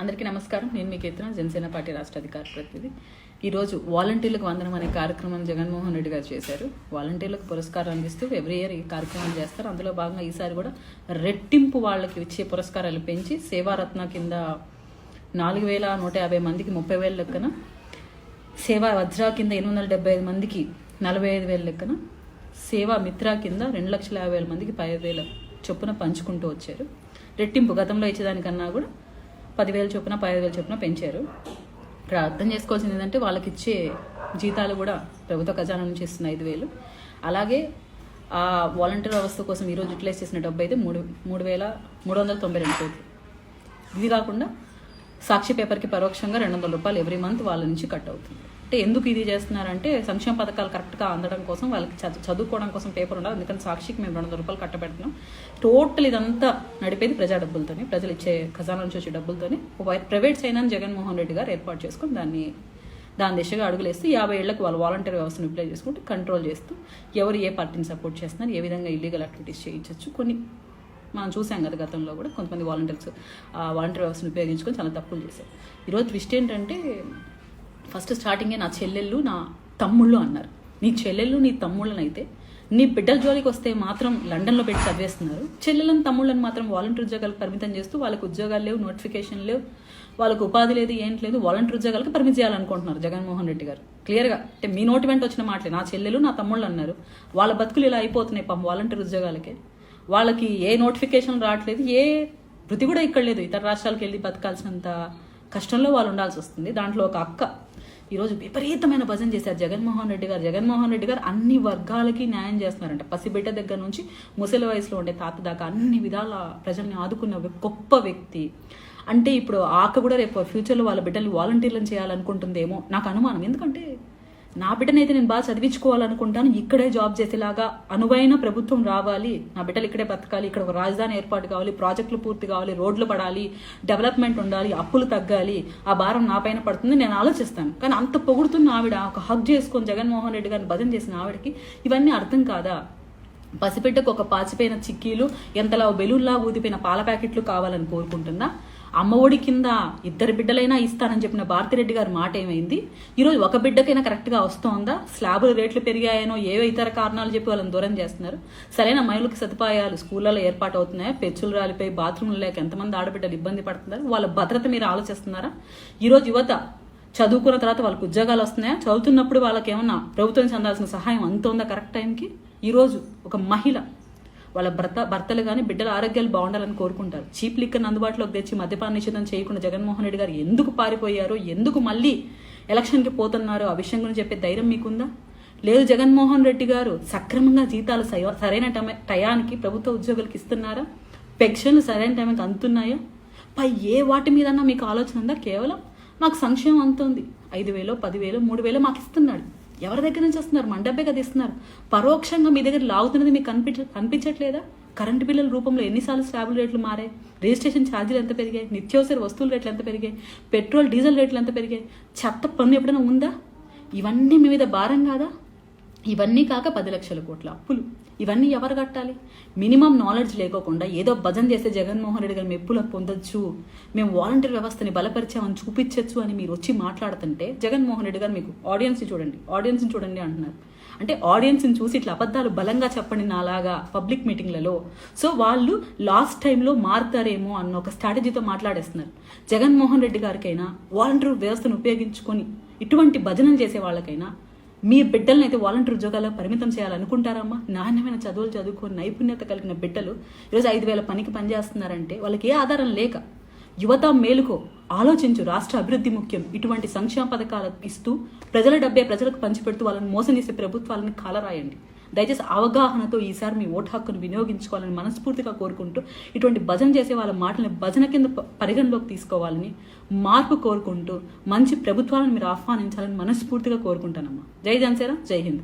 అందరికీ నమస్కారం. నేను మీ కీర్తన జనసేన పార్టీ రాష్ట్ర అధికార ప్రతినిధి. ఈరోజు వాలంటీర్లకు వందనం అనే కార్యక్రమం జగన్మోహన్ రెడ్డి గారు చేశారు. వాలంటీర్లకు పురస్కారం అందిస్తూ ఎవ్రీ ఇయర్ ఈ కార్యక్రమం చేస్తారు. అందులో భాగంగా ఈసారి కూడా రెట్టింపు వాళ్ళకి ఇచ్చే పురస్కారాలు పెంచి సేవారత్న కింద నాలుగు వేల నూట యాభై మందికి ముప్పై వేల లెక్కన సేవా వజ్రా కింద ఎనిమిది వందల డెబ్బై ఐదు మందికి నలభై ఐదు వేల లెక్కన సేవా మిత్ర కింద రెండు లక్షల యాభై వేల మందికి పది వేల చొప్పున పంచుకుంటూ వచ్చారు. రెట్టింపు గతంలో ఇచ్చేదానికన్నా కూడా పదివేల చొప్పున పదిహేను చొప్పున పెంచారు. ఇక్కడ అర్థం చేసుకోవాల్సింది ఏంటంటే వాళ్ళకి ఇచ్చే జీతాలు కూడా ప్రభుత్వ ఖజానా నుంచి ఇస్తున్న ఐదు వేలు. అలాగే ఆ వాలంటీర్ వ్యవస్థ కోసం ఈరోజు యూటిలైజ్ చేసిన డబ్బు అయితే మూడు మూడు వేల మూడు వందల తొంభై రెండు కోట్లు. ఇది కాకుండా సాక్షి పేపర్కి పరోక్షంగా రెండు వందల రూపాయలు ఎవ్రీ మంత్ వాళ్ళ నుంచి కట్ అవుతుంది. అంటే ఎందుకు ఇది చేస్తున్నారంటే సంక్షేమ పథకాలు కరెక్ట్గా అందడం కోసం వాళ్ళకి చదువు చదువుకోవడం కోసం పేపర్ ఉండాలి. అందుకని సాక్షికి మేము రెండు వందల రూపాయలు కట్టబెడుతున్నాం. టోటల్ ఇదంతా నడిపేది ప్రజా డబ్బులతోని ప్రజలు ఇచ్చే ఖజానా నుంచి వచ్చే డబ్బులతోని. ప్రైవేట్ సైనాన్ని జగన్మోహన్ రెడ్డి గారు ఏర్పాటు చేసుకొని దాన్ని దాని దిశగా అడుగులేస్తూ యాభై ఏళ్ళకు వాళ్ళు వాలంటీర్ వ్యవస్థను అప్లై చేసుకుంటూ కంట్రోల్ చేస్తూ ఎవరు ఏ పార్టీని సపోర్ట్ చేస్తున్నారు ఏ విధంగా ఇల్లీగల్ యాక్టివిటీస్ చేయించవచ్చు కొన్ని మనం చూసాం కదా గతంలో కూడా కొంతమంది వాలంటీర్స్ ఆ వాలంటీర్ వ్యవస్థను ఉపయోగించుకొని చాలా తప్పులు చేశారు. ఈరోజు ట్విస్ట్ ఏంటంటే ఫస్ట్ స్టార్టింగే నా చెల్లెళ్ళు నా తమ్ముళ్ళు అన్నారు. నీ చెల్లెళ్ళు నీ తమ్ముళ్ళనైతే నీ బిడ్డల జోలికి వస్తే మాత్రం లండన్లో పెట్టి చదివేస్తున్నారు. చెల్లెలను తమ్ముళ్ళని మాత్రం వాలంటీర్ ఉద్యోగాలకు పరిమితం చేస్తూ వాళ్ళకి ఉద్యోగాలు లేవు నోటిఫికేషన్ లేవు వాళ్ళకు ఉపాధి లేదు ఏంటి లేదు వాలంటీర్ ఉద్యోగాలకు పరిమితి చేయాలనుకుంటున్నారు జగన్మోహన్ రెడ్డి గారు. క్లియర్గా అంటే మీ నోటి వెంట వచ్చిన మాటలే. నా చెల్లెలు నా తమ్ముళ్ళు అన్నారు. వాళ్ళ బతుకులు ఇలా అయిపోతున్నాయి పాపం వాలంటీర్ ఉద్యోగాలకే. వాళ్ళకి ఏ నోటిఫికేషన్ రావట్లేదు ఏ వృత్తి కూడా ఇక్కడ లేదు. ఇతర రాష్ట్రాలకు వెళ్ళి బతకాల్సినంత కష్టంలో వాళ్ళు ఉండాల్సి వస్తుంది. దాంట్లో ఒక అక్క ఈరోజు విపరీతమైన భజన చేశారు. జగన్మోహన్ రెడ్డి గారు. జగన్మోహన్ రెడ్డి గారు అన్ని వర్గాలకి న్యాయం చేస్తున్నారంట. పసిబిడ్డ దగ్గర నుంచి ముసలి వయసులో ఉండే తాత దాకా అన్ని విధాల ప్రజల్ని ఆదుకున్న గొప్ప వ్యక్తి. అంటే ఇప్పుడు ఆ అక్క కూడా రేపు ఫ్యూచర్లో వాళ్ళ బిడ్డల్ని వాలంటీర్లను చేయాలనుకుంటుందేమో. నాకు అనుమానం. ఎందుకంటే నా బిడ్డనైతే నేను బాగా చదివించుకోవాలనుకుంటాను ఇక్కడే జాబ్ చేసేలాగా అనువైన ప్రభుత్వం రావాలి నా బిడ్డలు ఇక్కడే బతకాలి ఇక్కడ ఒక రాజధాని ఏర్పాటు కావాలి ప్రాజెక్టులు పూర్తి కావాలి రోడ్లు పడాలి డెవలప్మెంట్ ఉండాలి అప్పులు తగ్గాలి ఆ భారం నా పైన పడుతుంది నేను ఆలోచిస్తాను. కానీ అంత పొగుడుతున్న ఆవిడ ఒక హక్ చేసుకొని జగన్మోహన్ రెడ్డి గారిని భజన చేసిన ఆవిడకి ఇవన్నీ అర్థం కాదా? పసిబిడ్డకు ఒక పాచిపోయిన చిక్కీలు ఎంతలా బెలూన్లా ఊదిపోయిన పాల ప్యాకెట్లు కావాలని కోరుకుంటుందా? అమ్మ ఒడి కింద ఇద్దరు బిడ్డలైనా ఇస్తానని చెప్పిన భారతిరెడ్డి గారి మాట ఏమైంది? ఈరోజు ఒక బిడ్డకైనా కరెక్ట్గా వస్తోందా? స్లాబుల రేట్లు పెరిగాయనో ఏవో ఇతర కారణాలు చెప్పి వాళ్ళని దూరం చేస్తున్నారు. సరైన మహిళలకు సదుపాయాలు స్కూళ్ళలో ఏర్పాటు అవుతున్నాయా పెచ్చులు రాలిపోయి బాత్రూమ్లు లేక ఎంతమంది ఆడబిడ్డలు ఇబ్బంది పడుతున్నారు? వాళ్ళ భద్రత మీరు ఆలోచిస్తున్నారా? ఈరోజు యువత చదువుకున్న తర్వాత వాళ్ళకి ఉద్యోగాలు వస్తున్నాయా? చదువుతున్నప్పుడు వాళ్ళకి ఏమన్నా ప్రభుత్వం చెందాల్సిన సహాయం అంత ఉందా కరెక్ట్ టైంకి? ఈరోజు ఒక మహిళ వాళ్ళ భర్త భర్తలు కానీ బిడ్డల ఆరోగ్యాలు బాగుండాలని కోరుకుంటారు. చీప్ లిక్కర్ని అందుబాటులోకి తెచ్చి మద్యపాన నిషేధం చేయకుండా జగన్మోహన్ రెడ్డి గారు ఎందుకు పారిపోయారో ఎందుకు మళ్ళీ ఎలక్షన్కి పోతున్నారో ఆ విషయం గురించి చెప్పే ధైర్యం మీకుందా? లేదు జగన్మోహన్ రెడ్డి గారు సక్రమంగా జీతాలు సరైన టైం టయానికి ప్రభుత్వ ఉద్యోగులకు ఇస్తున్నారా? పెన్షన్లు సరైన టైంకి అందుతున్నాయా? పై ఏ వాటి మీదన్నా మీకు ఆలోచన ఉందా? కేవలం మాకు సంక్షేమం అంత ఉంది ఐదు వేలో పదివేలు మూడు వేలు మాకు ఇస్తున్నాడు. ఎవరి దగ్గర నుంచి వస్తున్నారు? మన డబ్బే కదా ఇస్తున్నారు. పరోక్షంగా మీ దగ్గర లాగుతున్నది మీకు కనిపించ కనిపించట్లేదా? కరెంటు బిల్లుల రూపంలో ఎన్నిసార్లు స్లాబుల రేట్లు మారాయి? రిజిస్ట్రేషన్ ఛార్జీలు ఎంత పెరిగాయి? నిత్యావసర వస్తువుల రేట్లు ఎంత పెరిగాయి? పెట్రోల్ డీజిల్ రేట్లు ఎంత పెరిగాయి? చెత్త పన్ను ఎప్పుడైనా ఉందా? ఇవన్నీ మీ మీద భారం కాదా? ఇవన్నీ కాక పది లక్షల కోట్ల అప్పులు. ఇవన్నీ ఎవరు కట్టాలి? మినిమం నాలెడ్జ్ లేకోకుండా ఏదో భజన చేస్తే జగన్మోహన్ రెడ్డి గారు మెప్పుల పొందొచ్చు. మేము వాలంటీర్ వ్యవస్థని బలపరిచామని చూపించవచ్చు అని మీరు వచ్చి మాట్లాడుతుంటే జగన్మోహన్ రెడ్డి గారు మీకు ఆడియన్స్ని చూడండి ఆడియన్స్ని చూడండి అంటున్నారు. అంటే ఆడియన్స్ని చూసి ఇట్లా అబద్ధాలు బలంగా చెప్పండి నాలాగా పబ్లిక్ మీటింగ్లలో సో వాళ్ళు లాస్ట్ టైంలో మారుతారేమో అన్న ఒక స్ట్రాటజీతో మాట్లాడేస్తున్నారు. జగన్మోహన్ రెడ్డి గారికైనా వాలంటీర్ వ్యవస్థను ఉపయోగించుకొని ఇటువంటి భజనలు చేసే వాళ్ళకైనా మీ బిడ్డలను అయితే వాలంటీర్ ఉద్యోగాల్లో పరిమితం చేయాలనుకుంటారమ్మా? నాణ్యమైన చదువులు చదువుకొని నైపుణ్యత కలిగిన బిడ్డలు ఈరోజు ఐదు వేల పనికి పనిచేస్తున్నారంటే వాళ్ళకి ఏ ఆధారం లేక యువత మేలుకో ఆలోచించు. రాష్ట్ర అభివృద్ధి ముఖ్యం. ఇటువంటి సంక్షేమ పథకాలు ఇస్తూ ప్రజల డబ్బే ప్రజలకు పంచిపెడుతూ వాళ్ళని మోసం చేసే ప్రభుత్వాలను కాలరాయండి. దయచేసి అవగాహనతో ఈసారి మీ ఓటు హక్కును వినియోగించుకోవాలని మనస్ఫూర్తిగా కోరుకుంటూ ఇటువంటి భజన చేసే వాళ్ళ మాటలను భజన కింద ప- పరిగణలోకి తీసుకోవాలని మార్పు కోరుకుంటూ మంచి ప్రభుత్వాలను మీరు ఆహ్వానించాలని మనస్ఫూర్తిగా కోరుకుంటానమ్మా. జై జనసేన జై హింద్.